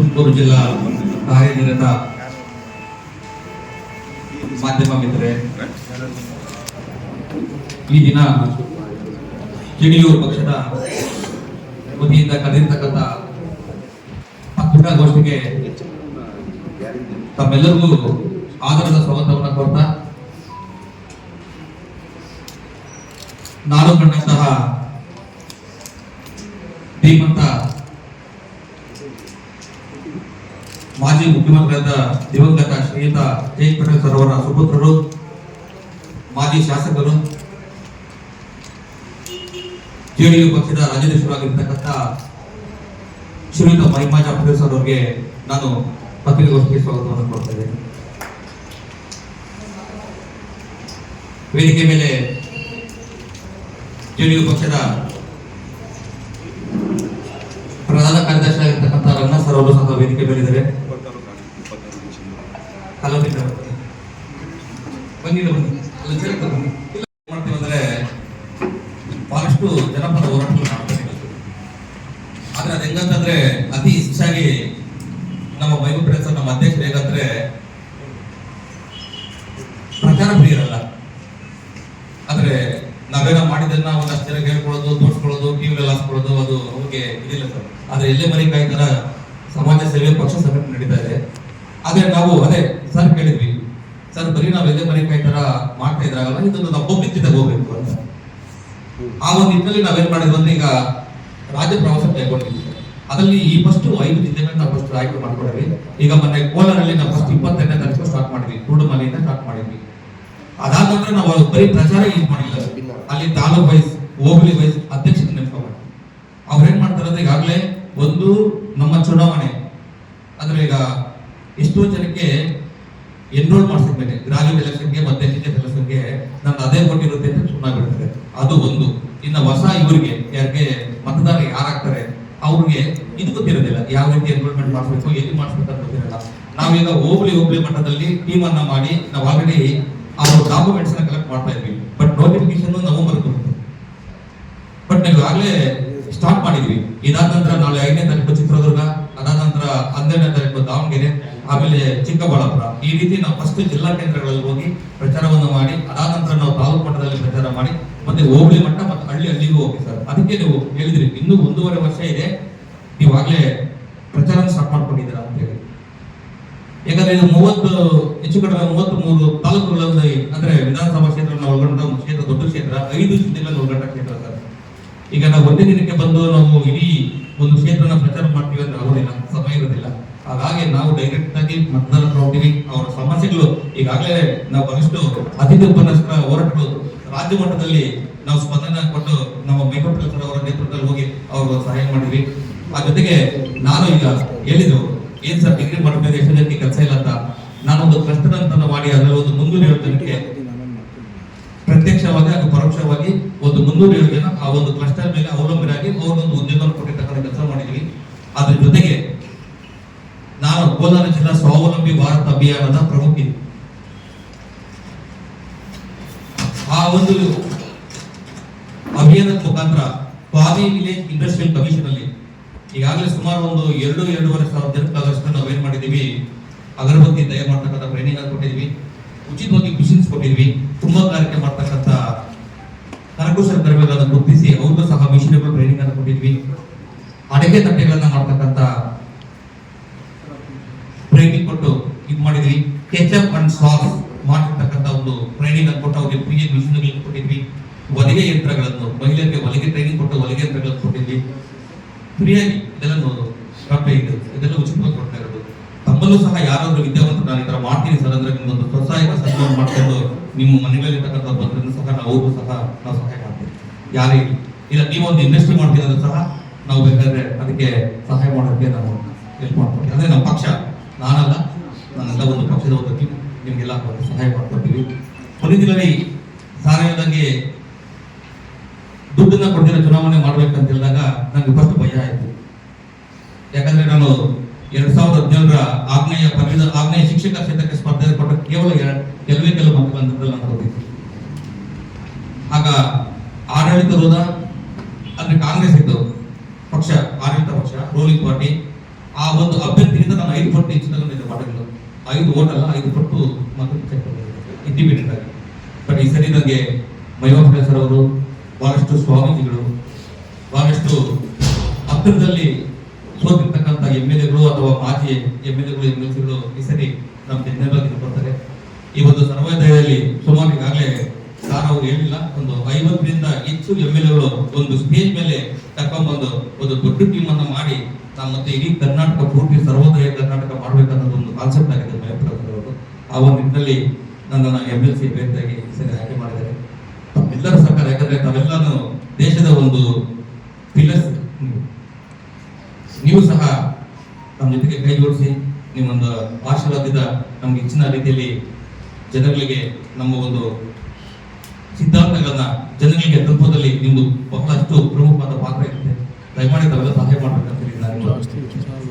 ತುಮಕೂರು ಜಿಲ್ಲಾ ಕಾರ್ಯನಿರತ ಮಾಧ್ಯಮ ಮಿತ್ರರೇ, ಈ ದಿನ ಜೆಡಿಯು ಪಕ್ಷದ ವತಿಯಿಂದ ಕರೆದಿರ್ತಕ್ಕಂಥ ಪತ್ರಿಕಾಗೋಷ್ಠಿಗೆ ತಮ್ಮೆಲ್ಲರಿಗೂ ಆಧಾರದ ಸ್ವಾಗತವನ್ನು ಕೊಡ್ತಾ ನಾನು ಕಂಡಂತಹ ಧೀಮಂತ ಮಾಜಿ ಮುಖ್ಯಮಂತ್ರಿಯಾದ ದಿವಂಗತ ಶ್ರೀಯುತ ಜಯಂತ್ ಪಟೇಲ್ ಸರ್ ಅವರ ಸುಪುತ್ರರು, ಮಾಜಿ ಶಾಸಕರು, ಜೆಡಿಯು ಪಕ್ಷದ ರಾಜ್ಯಾಧ್ಯಕ್ಷರಾಗಿರ್ತಕ್ಕಂಥ ಶ್ರೀಯುತ ಮಹಿಮಾಜ ಪಟೇಲ್ ಸರ್ ಅವರಿಗೆ ನಾನು ಪತ್ರಿಕಾಗೋಷ್ಠಿಗೆ ಸ್ವಾಗತವನ್ನು ಕೊಡ್ತೇನೆ ವೇದಿಕೆ ಮೇಲೆ ಜೆಡಿಯು ಪಕ್ಷದ ಪ್ರಧಾನ ಕಾರ್ಯದರ್ಶಿ ಆಗಿರ್ತಕ್ಕಂಥ ರಂಗನಾಥ್ ಸರ್ ಅವರು ಸಹ ವೇದಿಕೆ ಮೇಲಿದ್ದಾರೆ. ಬನ್ನಿ ಬನ್ನಿ ಅಲ್ಲಿ ಇಲ್ಲ, ಏನ್ ಮಾಡ್ತೀವಿ ಅಂದ್ರೆ ಬಹಳಷ್ಟು ಜನಪದ ಹೋರಾಟಗಳು ಮಾಡ್ತಾ ಇರೋದು. ಆದ್ರೆ ಅದು ಹೆಂಗಂತಂದ್ರೆ ಅತಿ ಹೆಚ್ಚಾಗಿ ನಮ್ಮ ಮೈಬೂರ್ ಸರ್ ನಮ್ಮ ಅಧ್ಯಕ್ಷರು ಹೇಗಂದ್ರೆ ಪ್ರಚಾರ ಪ್ರಿಯರಲ್ಲ. ಆದ್ರೆ ನಾವೇನ ಮಾಡಿದ್ದನ್ನ ಒಂದಷ್ಟು ಜನ ಹೇಳ್ಕೊಳ್ಳೋದು ತೋರಿಸ್ಕೊಳ್ಳೋದು ಎಲ್ಲ ಹಾಸ್ಕೊಳ್ಳೋದು ಅದು ಅವ್ರಿಗೆ ಇದಿಲ್ಲ ಸರ್. ಆದ್ರೆ ಎಲ್ಲೇ ಮನೆ ಕಾಯ್ತಾರ ಸಮಾಜ ಸೇವೆ ಪಕ್ಷ ಸಂಘಟನೆ ನಡೀತಾ ಇದೆ. ಆದ್ರೆ ನಾವು ಅದೇ ಸರ್ ಕೇಳಿದ್ವಿ ಸರ್, ಬರೀ ನಾವು ಎಲೆ ಮನೆ ಕಾಯ್ತಾರ ಮಾಡ್ತಾ ಇದ್ರಾಗಲ್ಲ, ಇದನ್ನು ನಾವು ಪಬ್ಲಿಕ್ ಹೋಗ್ಬೇಕು ಅಂತ. ಆ ಒಂದು ನಿಟ್ಟಿನಲ್ಲಿ ನಾವೇನ್ ಮಾಡಿದ್ವಿ ಅಂದ್ರೆ ಈಗ ರಾಜ್ಯ ಪ್ರವಾಸ ಕೈಗೊಂಡಿದ್ವಿ. ಅದರಲ್ಲಿ ಈ ಫಸ್ಟ್ ಐದು ಜಿಲ್ಲೆಗಳನ್ನ ನಾವು ಫಸ್ಟ್ ಆಯ್ಕೆ ಮಾಡ್ಕೊಂಡಿದ್ವಿ ಈಗ ಮೊನ್ನೆ ಕೋಲಾರಲ್ಲಿ ನಾವು ಫಸ್ಟ್ ಇಪ್ಪತ್ತೆಂಟನೇ ತಾರೀಕು ಸ್ಟಾರ್ಟ್ ಮಾಡಿದ್ವಿ. ಕುರುಡುಮಲೆಯಿಂದ ಸ್ಟಾರ್ಟ್ ಮಾಡಿದ್ವಿ. ಅದಾದ ನಾವು ಅದು ಬರೀ ಪ್ರಚಾರ ಯೂಸ್ ಮಾಡಿಲ್ಲ. ಅಲ್ಲಿ ತಾಲೂಕ್ ವೈಸ್ ಹೋಬಳಿ ವೈಸ್ ಅಧ್ಯಕ್ಷತೆ ನೆನ್ಸ್ಕೊಬೇಕು ಅವ್ರು ಏನ್ ಮಾಡ್ತಾರೆ ಅಂದ್ರೆ ಈಗಾಗಲೇ ಒಂದು ನಮ್ಮ ಚುನಾವಣೆ. ಅಂದ್ರೆ ಈಗ ಎಷ್ಟೋ ಜನಕ್ಕೆ ಎನ್ರೋಲ್ ಮಾಡಿಸಿದ್ಮೇಲೆ ಗ್ರಾಜುಯೇಟ್ ಎಲೆಕ್ಷನ್ಗೆ ಮತ್ತೆ ಎಲೆಕ್ಷನ್ಗೆ ನನ್ನ ಅದೇ ಕೊಟ್ಟಿರುತ್ತೆ ಅಂತ ಸುಮ್ಮನೆ ಬಿಡ್ತಾರೆ ಅದು ಒಂದು. ಇನ್ನು ಹೊಸ ಇವರಿಗೆ ಯಾರಿಗೆ ಮತದಾರ ಯಾರಾಗ್ತಾರೆ, ಅವ್ರಿಗೆ ಇದು ಗೊತ್ತಿರೋದಿಲ್ಲ. ಯಾವ ರೀತಿ ಎನ್ರೋಲ್ಮೆಂಟ್ ಮಾಡಿಸ್ಬೇಕು, ಎಲ್ಲಿ ಮಾಡಿಸ್ಬೇಕು ಅಂತ ಗೊತ್ತಿರಲ್ಲ. ನಾವೀಗ ಹೋಬಳಿ ಹೋಬಳಿ ಮಟ್ಟದಲ್ಲಿ ಟೀಮ್ ಅನ್ನ ಮಾಡಿ ನಾವು ಆಲ್ರೆಡಿ ಅವ್ರ ಡಾಕ್ಯುಮೆಂಟ್ಸ್ನ ಕಲೆಕ್ಟ್ ಮಾಡ್ತಾ ಇದ್ವಿ. ಬಟ್ ನೋಟಿಫಿಕೇಶನ್ ನವೆಂಬರ್ ಮರೆತು ಬಟ್ ನಾವು ಆಗ್ಲೇ ಸ್ಟಾರ್ಟ್ ಮಾಡಿದ್ವಿ. ಇದಾದ ನಂತರ ನಾಳೆ ಐದನೇ ತಾರೀಕು ಚಿತ್ರದುರ್ಗ, ಅದಾದ ನಂತರ ಹನ್ನೆರಡನೇ ತಾರೀಕು ದಾವಣಗೆರೆ ಆಮೇಲೆ ಚಿಕ್ಕಬಳ್ಳಾಪುರ. ಈ ರೀತಿ ನಾವು ಫಸ್ಟ್ ಜಿಲ್ಲಾ ಕೇಂದ್ರಗಳಲ್ಲಿ ಹೋಗಿ ಪ್ರಚಾರವನ್ನು ಮಾಡಿ, ಅದಾದ ನಂತರ ನಾವು ತಾಲೂಕು ಮಟ್ಟದಲ್ಲಿ ಪ್ರಚಾರ ಮಾಡಿ, ಮತ್ತೆ ಹೋಬಳಿ ಮಟ್ಟ ಮತ್ತು ಹಳ್ಳಿ ಹಳ್ಳಿಗೂ ಹೋಗಿ ಸರ್. ಅದಕ್ಕೆ ನೀವು ಹೇಳಿದ್ರಿ, ಇನ್ನೂ ಒಂದೂವರೆ ವರ್ಷ ಇದೆ, ನೀವಾಗಲೇ ಪ್ರಚಾರ ಸ್ಟಾರ್ಟ್ ಮಾಡ್ಕೊಂಡಿದ್ದೀರಾ ಅಂತ ಹೇಳಿ. ಯಾಕಂದ್ರೆ ಇದು ಮೂವತ್ತು, ಹೆಚ್ಚು ಕಡಿಮೆ ಮೂವತ್ತು ಮೂರು ತಾಲೂಕುಗಳಲ್ಲಿ, ಅಂದ್ರೆ ವಿಧಾನಸಭಾ ಕ್ಷೇತ್ರ ಒಳಗೊಂಡ ಕ್ಷೇತ್ರ, ದೊಡ್ಡ ಕ್ಷೇತ್ರ, ಐದು ಜಿಲ್ಲೆಗಳನ್ನು ಒಳಗೊಂಡ ಕ್ಷೇತ್ರ ಸರ್. ಈಗ ನಾವು ಒಂದೇ ದಿನಕ್ಕೆ ಬಂದು ನಾವು ಇಡೀ ಒಂದು ಕ್ಷೇತ್ರನ ಪ್ರಚಾರ ಮಾಡ್ತೀವಿ ಅಂದ್ರೆ ಆಗೋದಿಲ್ಲ, ಸಮಯ ಇರೋದಿಲ್ಲ. ಹಾಗಾಗಿ ನಾವು ಡೈರೆಕ್ಟ್ ಆಗಿ ಮತದಾರರ ಹೋಗ್ತೀವಿ ಅವರ ಸಮಸ್ಯೆಗಳು ಈಗಾಗಲೇ ನಾವು ಬಹಳಷ್ಟು ಅತಿಥಿ ಉಪನ್ಯಾಸಕರ ಹೋರಾಟಗಳು ರಾಜ್ಯ ಮಟ್ಟದಲ್ಲಿ ನಾವು ಸ್ಪಂದನ ಕೊಟ್ಟು ನಮ್ಮ ಮೇಕಪ್ ಅವರ ನೇತೃತ್ವದಲ್ಲಿ ಹೋಗಿ ಅವರು ಸಹಾಯ ಮಾಡಿದ್ವಿ. ಆ ಜೊತೆಗೆ ನಾನು ಈಗ ಹೇಳಿದ್ರು ಏನ್ ಸರ್ ಡಿಗ್ರಿ ಮಾಡಿದ್ರೆ ಎಷ್ಟು ಜನಕ್ಕೆ ಕೆಲಸ ಇಲ್ಲ ಅಂತ. ನಾನೊಂದು ಅಂತ ಮಾಡಿ ಅದರಲ್ಲಿ ಒಂದು ಮುಂದೂರು ಏಳು ಪ್ರತ್ಯಕ್ಷವಾಗಿ ಹಾಗೂ ಪರೋಕ್ಷವಾಗಿ ಒಂದು ಮುಂದೂರು ಏಳು ಆ ಒಂದು ಕ್ಲಸ್ಟರ್ ಮೇಲೆ ಅವಲಂಬನೆಯಾಗಿ ಅವರೊಂದು ಉದ್ಯೋಗ ಕೊಟ್ಟಿರ್ತಕ್ಕಂಥ ಕೆಲಸ ಮಾಡಿದ್ವಿ ಅದ್ರ ಜೊತೆಗೆ ನಾನು ಕೋಲಾರ ಜಿಲ್ಲಾ ಸ್ವಾವಲಂಬಿ ಭಾರತ ಅಭಿಯಾನದ ಪ್ರಮುಖ. ಆ ಒಂದು ಅಭಿಯಾನದ ಮುಖಾಂತರ ಸ್ವಾಮಿ ವಿಲೇಜ್ ಇಂಡಸ್ಟ್ರಿಯಲ್ ಕಮಿಷನ್ ಅಲ್ಲಿ ಈಗಾಗಲೇ ಸುಮಾರು ಒಂದು ಎರಡು, ಎರಡೂವರೆ ಸಾವಿರ ಜನಕ್ಕಾಗಷ್ಟು ನಾವೇನ್ ಮಾಡಿದೀವಿ ಅಗರಬತ್ತಿ ತಯಾರು ಮಾಡ್ತಕ್ಕಂಥ ಟ್ರೈನಿಂಗ್ ಕೊಟ್ಟಿದ್ವಿ ಉಚಿತವಾಗಿ ಮಿಷಿನ್ಸ್ ಕೊಟ್ಟಿದ್ವಿ ಕಾರ್ಯಕ್ರಮ ಮಾಡ್ತಕ್ಕಂಥ ಕರಕುಶಲ ತರಬೇತಿಗಳನ್ನು ಗುರುತಿಸಿ ಅವ್ರಿಗೂ ಸಹ ಮಿಷನಬಲ್ ಟ್ರೈನಿಂಗ್ ಅನ್ನು ಕೊಟ್ಟಿದ್ವಿ ಅಡಿಗೆ ತಟ್ಟೆಗಳನ್ನ ಮಾಡ್ತಕ್ಕಂಥ ಟ್ರೈನಿಂಗ್ ಕೊಟ್ಟು ಇದು ಮಾಡಿದ್ವಿ ಕೆಚಪ್ ಅಂಡ್ ಸಾಸ್ ಮಾಡಿರ್ತಕ್ಕಂಥ ಒಂದು ಟ್ರೈನಿಂಗ್ ಕೊಟ್ಟು ಅವ್ರಿಗೆ ಫ್ರೀ ಮಿಷಿನ್ಗಳನ್ನು ಕೊಟ್ಟಿದ್ವಿ. ಹೊಲಿಗೆ ಯಂತ್ರಗಳನ್ನು, ಮಹಿಳೆಯರಿಗೆ ಹೊಲಿಗೆ ಟ್ರೈನಿಂಗ್ ಕೊಟ್ಟು ಹೊಲಿಗೆ ಯಂತ್ರಗಳನ್ನು ಕೊಟ್ಟಿದ್ವಿ. ಫ್ರೀಯಾಗಿ ಇದೆಲ್ಲ ಡಾಕ್ಟರ್ ಇದು ಇದೆಲ್ಲ ಉಚಿತವಾಗಿ ಕೊಡ್ತಾ ಇರೋದು. ತಮ್ಮಲ್ಲೂ ಸಹ ಯಾರಾದ್ರೂ ವಿದ್ಯಾವಂತರು ನಾನು ಈ ತರ ಮಾಡ್ತೀನಿ ಸರ್ ಅಂದ್ರೆ ನಿಮ್ಮೊಂದು ಪ್ರೋತ್ಸಾಹಕ ಸಂಘವನ್ನು ಮಾಡ್ಕೊಂಡು ನಿಮ್ಮ ಮನೆಗಳಲ್ಲಿರ್ತಕ್ಕಂಥ ಬಂದ್ರೂ ಸಹ ನಾವು ಸಹ ನಾವು ಸಹಾಯ ಮಾಡ್ತೀವಿ. ಯಾರೇ. ಇಲ್ಲ ನೀವೊಂದು ಇಂಡಸ್ಟ್ರಿ ಮಾಡ್ತೀರ ಸಹ ನಾವು ಬೇಕಾದ್ರೆ ಅದಕ್ಕೆ ಸಹಾಯ ಮಾಡೋದಕ್ಕೆ ನಾವು ಹೆಲ್ಪ್ ಮಾಡ್ಕೊಡ್ತೀವಿ. ಅಂದ್ರೆ ನಮ್ಮ ಪಕ್ಷ, ನಾನಲ್ಲ ನನ್ನೆಲ್ಲ ಒಂದು ನಿಮಗೆಲ್ಲ ಒಂದು ಸಹಾಯ ಮಾಡ್ಕೊಡ್ತೀವಿ. ಕೊನೆದಿನಲ್ಲಿ ಸಾರ್ ಹೇಳ್ದಂಗೆ ದುಡ್ಡನ್ನ ಕೊಡ್ದಿರೋ ಚುನಾವಣೆ ಮಾಡ್ಬೇಕಂತ ಹೇಳಿದಾಗ ನನಗೆ ಫಸ್ಟ್ ಭಯ ಆಯ್ತು. ಯಾಕಂದ್ರೆ ನಾನು ಎರಡ್ ಸಾವಿರದ ಹದಿನೇಳರ ಆಗ್ನೇಯ ಪದವೀಧರ ಆಗ್ನೇಯ ಶಿಕ್ಷಕ ಕ್ಷೇತ್ರಕ್ಕೆ ಸ್ಪರ್ಧೆ ಕೊಟ್ಟ ಕೇವಲ ಕೆಲವೇ ಕೆಲವು ಮತಗಳಂತದಲ್ಲಿ ನಾನು ಹೋಗಿದ್ದೆ ಆಗ ಆಡಳಿತದ ಅಂದ್ರೆ ಕಾಂಗ್ರೆಸ್ ಇತ್ತು, ಪಕ್ಷ, ಆಡಳಿತ ಪಕ್ಷ ರೂಲಿಂಗ್ ಪಾರ್ಟಿ ಆ ಒಂದು ಅಭ್ಯರ್ಥಿಗಿಂತ ನಾನು ಐದು ಪಟ್ಟು ಹೆಚ್ಚು ತಗೊಂಡಿದ್ದೆ ಮತಗಳು ಐದು ಓಟ್ ಅಲ್ಲ ಐದು ಪಟ್ಟು ಇಂಡಿಪೆಂಡೆಂಟ್ ಆಗಿ. ಬಟ್ ಈ ಸರಿ ನನಗೆ ಸರ್ ಅವರು ಬಹಳಷ್ಟು ಸ್ವಾಮೀಜಿಗಳು, ಬಹಳಷ್ಟು ಹತ್ತಿರದಲ್ಲಿ ಸೋತಿರ್ತಕ್ಕಂಥ ಎಂ ಎಲ್ ಎಗಳು ಅಥವಾ ಮಾಜಿ ಎಂ ಎಲ್ ಎಗಳು, ಎಂ ಎಲ್ ಸಿಗಳು ಈ ಸರಿ ನಮ್ಮ ಬೆನ್ನೆಲುಬಾಗಿ ಕೊಡ್ತಾರೆ ಈ ಒಂದು ಸರ್ವೋದಯದಲ್ಲಿ ಸುಮಾರು ಅವರು ಹೇಳಿಲ್ಲ. ಒಂದು ಐವತ್ತರಿಂದ ಹೆಚ್ಚು ಎಂ ಎಲ್ ಎಗಳು ಒಂದು ಸ್ಟೇಜ್ ಮೇಲೆ ಕರ್ಕೊಂಡ್ಬಂದು ಒಂದು ದೊಡ್ಡ ಟೀಮ್ ಅನ್ನ ಮಾಡಿ ಮತ್ತೆ ಇಡೀ ಕರ್ನಾಟಕ ಪೂರ್ತಿ ಸರ್ವೋದಯ ಕರ್ನಾಟಕ ಮಾಡ್ಬೇಕನ್ನೋದು ಒಂದು ಕಾನ್ಸೆಪ್ಟ್ ಆಗಿದೆ ಮಹೇಂದ್ರ ಅವರು. ಆ ಒಂದು ನಿಟ್ಟಿನಲ್ಲಿ ನನ್ನ ಎಂ ಎಲ್ ಸಿ ಅಭ್ಯರ್ಥಿಯಾಗಿ ಸರಿ ಆಯ್ಕೆ ಮಾಡಿದ್ದಾರೆ. ತಮ್ಮೆಲ್ಲರ ಸರ್ಕಾರ, ಯಾಕಂದ್ರೆ ತಾವೆಲ್ಲಾನು ದೇಶದ ಒಂದು ಪಿಲ್ಲರ್ಸ್ ನೀವು ಸಹ ನಮ್ಮ ಜೊತೆಗೆ ಕೈ ಜೋಡಿಸಿ, ನಿಮ್ಮೊಂದು ಆಶೀರ್ವಾದದಿಂದ ನಮ್ಗೆ ಹೆಚ್ಚಿನ ರೀತಿಯಲ್ಲಿ ಜನಗಳಿಗೆ ನಮ್ಮ ಒಂದು ಸಿದ್ಧಾಂತಗಳನ್ನ ಜನಗಳಿಗೆ ತಲುಪೋದಲ್ಲಿ ನಿಮ್ದು ಬಹಳಷ್ಟು ಪ್ರಮುಖವಾದ ಪಾತ್ರ ಇರುತ್ತೆ. ದಯಮಾಡಿ ತಾವೆಲ್ಲ ಸಹಾಯ ಮಾಡಬೇಕಂತ ಹೇಳಿದ್ದಾರೆ ನಾನು